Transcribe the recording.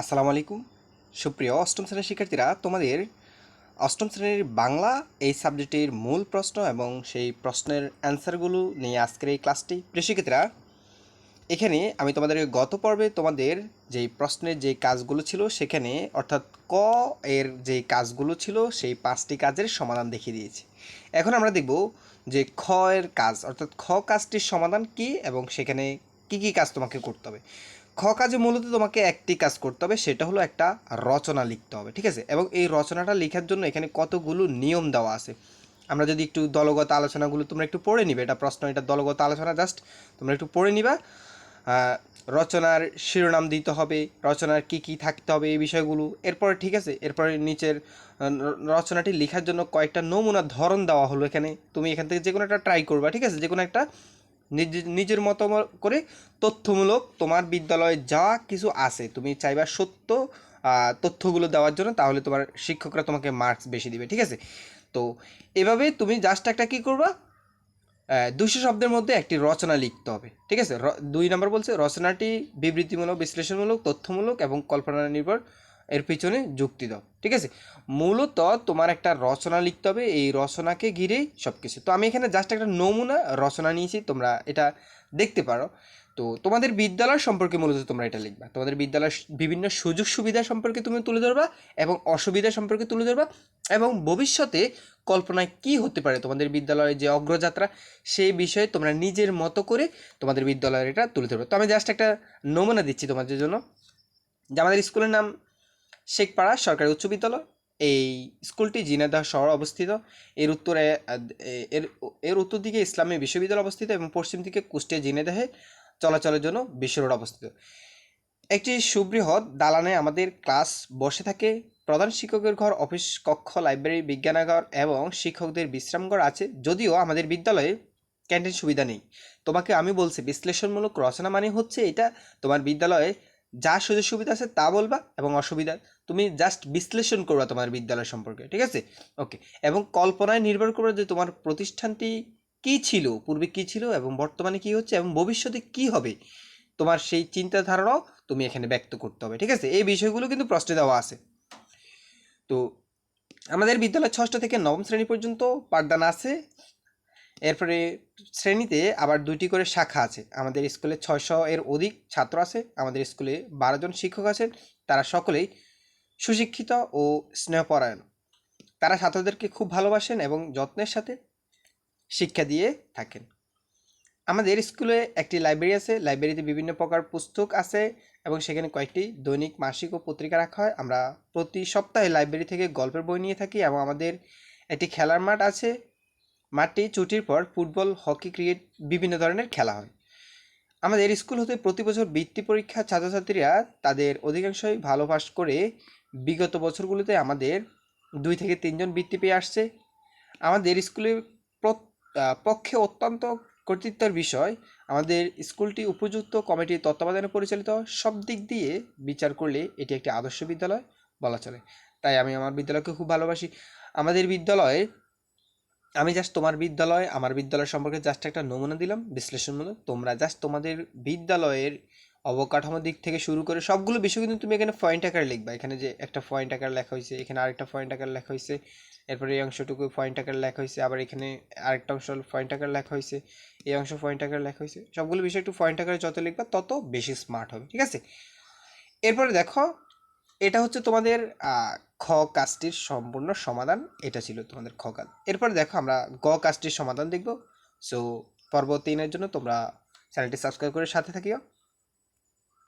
আসসালামু আলাইকুম। সুপ্রিয় অষ্টম শ্রেণির শিক্ষার্থীরা, তোমাদের অষ্টম শ্রেণির বাংলা এই সাবজেক্টের মূল প্রশ্ন এবং সেই প্রশ্নের অ্যান্সারগুলো নিয়ে আজকের এই ক্লাসটি। প্রিয় শিক্ষার্থীরা, এখানে আমি তোমাদের গত পর্বে তোমাদের যেই প্রশ্নের যে কাজগুলো ছিল, সেখানে অর্থাৎ ক এর যে কাজগুলো ছিল, সেই পাঁচটি কাজের সমাধান দেখিয়ে দিয়েছি। এখন আমরা দেখব যে খ এর কাজ, অর্থাৎ খ কাজটির সমাধান কি এবং সেখানে কি কি কাজ তোমাকে করতে হবে। খ কাজে মূলত তোমাকে একটি কাজ করতে হবে, সেটা হলো একটা রচনা লিখতে হবে, ঠিক আছে? এবং এই রচনাটা লেখার জন্য এখানে কতগুলো নিয়ম দেওয়া আছে। আমরা যদি একটু দলগত আলোচনাগুলো তোমরা একটু পড়ে নিবে, এটা প্রশ্ন, এটা দলগত আলোচনা জাস্ট, তোমরা একটু পড়ে নিবা। রচনার শিরোনাম দিতে হবে, রচনার কি কি থাকতে হবে এই বিষয়গুলো। এরপরে, ঠিক আছে? এরপরে নিচের রচনাটি লেখার জন্য কয়েকটা নমুনা ধরন দেওয়া হলো এখানে। তুমি এখান থেকে যে কোনো একটা ট্রাই করবা, ঠিক আছে? যে কোনো একটা নিজের মতো করে তথ্যমূলক তোমার বিদ্যালয়ে যা কিছু আছে তুমি চাইবা সত্য তথ্যগুলো দেওয়ার জন্য, তাহলে তোমার শিক্ষকরা তোমাকে মার্কস বেশি দিবে, ঠিক আছে? তো এভাবে তুমি জাস্ট একটা কি করবা? দুশো শব্দের মধ্যে একটি রচনা লিখতে হবে, ঠিক আছে? দুই নম্বর বলছে, রচনাটি বিবৃতিমূলক, বিশ্লেষণমূলক, তথ্যমূলক এবং কল্পনা নির্ভর এর পিছনে যুক্তি দাও, ঠিক আছে? মূলত তোমার একটা রচনা লিখতে হবে, এই রচনাকে ঘিরেই সব কিছু তো আমি এখানে জাস্ট একটা নমুনা রচনা নিয়েছি, তোমরা এটা দেখতে পারো। তো তোমাদের বিদ্যালয় সম্পর্কে মূলত তোমরা এটা লিখবা। তোমাদের বিদ্যালয়ের বিভিন্ন সুযোগ সুবিধা সম্পর্কে তুমি তুলে ধরবা এবং অসুবিধা সম্পর্কে তুলে ধরবা এবং ভবিষ্যতে কল্পনায় কি হতে পারে তোমাদের বিদ্যালয়ের যে অগ্রযাত্রা, সেই বিষয়ে তোমরা নিজের মতো করে তোমাদের বিদ্যালয়ের এটা তুলে ধরবে। তো আমি জাস্ট একটা নমুনা দিচ্ছি তোমাদের জন্য। যে আমাদের স্কুলের নাম শেখপাড়া সরকারি উচ্চ বিদ্যালয়। এই স্কুলটি জিনাদহ শহর অবস্থিত। এর উত্তরে, এর এর উত্তর দিকে ইসলামী বিশ্ববিদ্যালয় অবস্থিত এবং পশ্চিম দিকে কুষ্টিয়া জিনেদাহে চলাচলের জন্য বিশ্ব রোড অবস্থিত। একটি সুবৃহৎ দালানে আমাদের ক্লাস বসে থাকে। প্রধান শিক্ষকের ঘর, অফিস, কক্ষ, লাইব্রেরি, বিজ্ঞানাগার এবং শিক্ষকদের বিশ্রামঘর আছে। যদিও আমাদের বিদ্যালয়ে ক্যান্টিন সুবিধা নেই। তোমাকে আমি বলছি, বিশ্লেষণমূলক রচনা মানে হচ্ছে এটা। তোমার বিদ্যালয়ে যা সুযোগ সুবিধা আছে তা বলবা এবং অসুবিধা তুমি জাস্ট বিশ্লেষণ করবা তোমার বিদ্যালয় সম্পর্কে, ঠিক আছে? ওকে এবং কল্পনায় নির্ভর করবে যে তোমার প্রতিষ্ঠানটি কী ছিল, পূর্বে কী ছিল এবং বর্তমানে কী হচ্ছে এবং ভবিষ্যতে কী হবে। তোমার সেই চিন্তাধারাও তুমি এখানে ব্যক্ত করতে হবে, ঠিক আছে? এই বিষয়গুলো কিন্তু প্রশ্নে দেওয়া আছে। তো আমাদের বিদ্যালয় ষষ্ঠ থেকে নবম শ্রেণি পর্যন্ত পাঠদান আছে। এরপরে শ্রেণীতে আবার দুইটি করে শাখা আছে। আমাদের স্কুলে ছয়শো এর অধিক ছাত্র আছে, আমাদের স্কুলে বারো জন শিক্ষক আছেন, তারা সকলেই সুশিক্ষিত ও স্নেহপরায়ণ। তারা ছাত্রদেরকে খুব ভালোবাসেন এবং যত্নের সাথে শিক্ষা দিয়ে থাকেন। আমাদের স্কুলে একটি লাইব্রেরি আছে, লাইব্রেরিতে বিভিন্ন প্রকার পুস্তক আছে এবং সেখানে কয়েকটি দৈনিক, মাসিক ও পত্রিকা রাখা হয়। আমরা প্রতি সপ্তাহে লাইব্রেরি থেকে গল্পের বই নিয়ে থাকি এবং আমাদের একটি খেলার মাঠ আছে মাঠটি ছুটির পর ফুটবল, হকি, ক্রিকেট বিভিন্ন ধরনের খেলা হয়। আমাদের স্কুল হতে প্রতি বছর বৃত্তি পরীক্ষা ছাত্রছাত্রীরা তাদের অধিকাংশই ভালো পাস করে বিগত বছরগুলোতে আমাদের দুই থেকে তিনজন বৃত্তি পেয়ে আসছে। আমাদের স্কুলের পক্ষে অত্যন্ত কর্তৃত্বের বিষয়, আমাদের স্কুলটি উপযুক্ত কমিটির তত্ত্বাবধানে পরিচালিত, সব দিক দিয়ে বিচার করলে এটি একটি আদর্শ বিদ্যালয় বলা চলে। তাই আমি আমার বিদ্যালয়কে খুব ভালোবাসি। আমাদের বিদ্যালয়ে আমি জাস্ট তোমার বিদ্যালয়, আমার বিদ্যালয় সম্পর্কে জাস্ট একটা নমুনা দিলাম, বিশ্লেষণমূলক। তোমরা জাস্ট তোমাদের বিদ্যালয়ের অবকাঠামো দিক থেকে শুরু করে সবগুলো বিষয় কিন্তু তুমি এখানে পয়েন্ট আকারে লিখবা। এখানে যে একটা পয়েন্ট আকারে লেখা হয়েছে, এখানে আরেকটা পয়েন্ট আকারে লেখা হয়েছে, এরপরে এই অংশটুকু পয়েন্ট আকারে লেখা হয়েছে, আবার এখানে আরেকটা অংশ পয়েন্ট আকারে লেখা হয়েছে, এই অংশ পয়েন্ট আকারে লেখা হয়েছে। সবগুলো বিষয় একটু পয়েন্ট আকারে যত লিখবা, তত বেশি স্মার্ট হবে, ঠিক আছে? এরপরে দেখো, এটা হচ্ছে তোমাদের খ কাজটির সম্পূর্ণ সমাধান এটা ছিল তোমাদের খ কাজ। এরপর দেখো আমরা গ কাজটির সমাধান দেখব। সো পর্ব তিনের জন্য তোমরা চ্যানেলটি সাবস্ক্রাইব করে সাথে থাকিও।